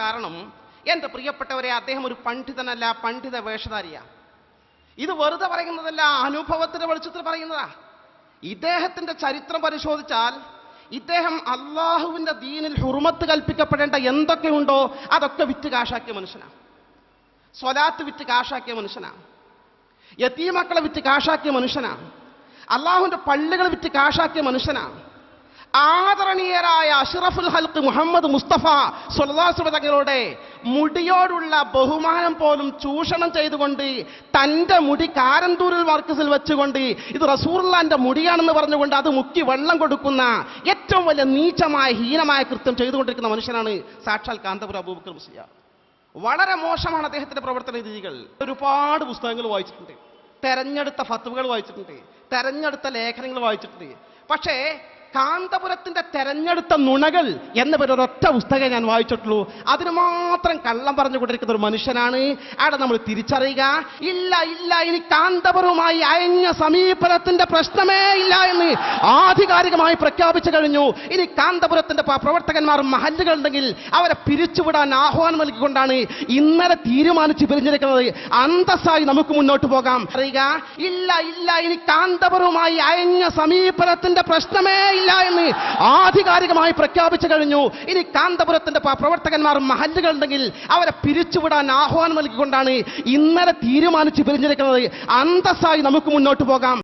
കാരണം എന്റെ പ്രിയപ്പെട്ടവരെ അദ്ദേഹം ഒരു പണ്ഡിതനല്ല പണ്ഡിത വേഷധാരിയ. ഇത് വെറുതെ പറയുന്നതല്ല അനുഭവത്തിന്റെ വെളിച്ചത്തിൽ പറയുന്നതാ. ഇദ്ദേഹത്തിന്റെ ചരിത്രം പരിശോധിച്ചാൽ ഇദ്ദേഹം അള്ളാഹുവിന്റെ ദീനിൽ ഹുർമത്ത് കൽപ്പിക്കപ്പെടേണ്ട എന്തൊക്കെയുണ്ടോ അതൊക്കെ വിറ്റ് കാശാക്കിയ മനുഷ്യനാണ് സ്വലാത്ത് വിറ്റ് കാശാക്കിയ മനുഷ്യനാണ് യത്തീമക്കളെ വിറ്റ് കാശാക്കിയ മനുഷ്യനാണ് അള്ളാഹുവിന്റെ പള്ളികൾ വിറ്റ് കാശാക്കിയ മനുഷ്യനാണ് ആദരണീയരായ അഷ്റഫുൽ ഹൽക്ക് മുഹമ്മദ് മുസ്തഫ സുൽദാസുബ തങ്ങളുടെ മുടിയോടുള്ള ബഹുമാനം പോലും ചൂഷണം ചെയ്തുകൊണ്ട് തന്റെ മുടി കാരന്തൂരിൽ മാർക്കസിൽ വെച്ചുകൊണ്ട് ഇത് റസൂർലാന്റെ മുടിയാണെന്ന് പറഞ്ഞുകൊണ്ട് അത് മുക്കി വെള്ളം കൊടുക്കുന്ന ഏറ്റവും വലിയ നീചമായ ഹീനമായ കൃത്യം ചെയ്തുകൊണ്ടിരിക്കുന്ന മനുഷ്യനാണ് സാക്ഷാൽ കാന്തപുര അബൂബക്കർ മുസ്ലിയ. വളരെ മോശമാണ് അദ്ദേഹത്തിന്റെ പ്രവർത്തന രീതികൾ. ഒരുപാട് പുസ്തകങ്ങൾ വായിച്ചിട്ടുണ്ട്. തെരഞ്ഞെടുത്ത ഫത്തുവകൾ വായിച്ചിട്ടുണ്ട്. തെരഞ്ഞെടുത്ത ലേഖനങ്ങൾ വായിച്ചിട്ടുണ്ട്. പക്ഷേ കാന്തപുരത്തിന്റെ തെരഞ്ഞെടുത്ത നുണകൾ എന്ന പേര് ഒരൊറ്റ പുസ്തകം ഞാൻ വായിച്ചിട്ടുള്ളൂ. അതിന് മാത്രം കള്ളം പറഞ്ഞു കൊണ്ടിരിക്കുന്ന ഒരു മനുഷ്യനാണ്. അവിടെ നമ്മൾ തിരിച്ചറിയുക ഇല്ല ഇല്ല ഇനി കാന്തപുരവുമായി അയഞ്ഞ സമീപനത്തിന്റെ പ്രശ്നമേ ഇല്ല എന്ന് ആധികാരികമായി പ്രഖ്യാപിച്ചു കഴിഞ്ഞു. ഇനി കാന്തപുരത്തിന്റെ പ്രവർത്തകന്മാർ മഹല്ലുകൾ ഉണ്ടെങ്കിൽ അവരെ പിരിച്ചുവിടാൻ ആഹ്വാനം നൽകിക്കൊണ്ടാണ് ഇന്നലെ തീരുമാനിച്ച് പിരിഞ്ഞിരിക്കുന്നത്. അന്തസ്സായി നമുക്ക് മുന്നോട്ട് പോകാം. അറിയുക ഇല്ല ഇല്ല ഇനി കാന്തപുരവുമായി അയഞ്ഞ സമീപനത്തിന്റെ പ്രശ്നമേ ഇല്ല എന്ന് ആധികാരികമായി പ്രഖ്യാപിച്ചു കഴിഞ്ഞു. ഇനി കാന്തപുരത്തിന്റെ പ്രവർത്തകന്മാർ മഹല്ലുകൾ ഉണ്ടെങ്കിൽ അവരെ പിരിച്ചുവിടാൻ ആഹ്വാനം നൽകിക്കൊണ്ടാണ് ഇന്നലെ തീരുമാനിച്ച് പിരിഞ്ഞിരിക്കുന്നത്. അന്തസ്സായി നമുക്ക് മുന്നോട്ട് പോകാം.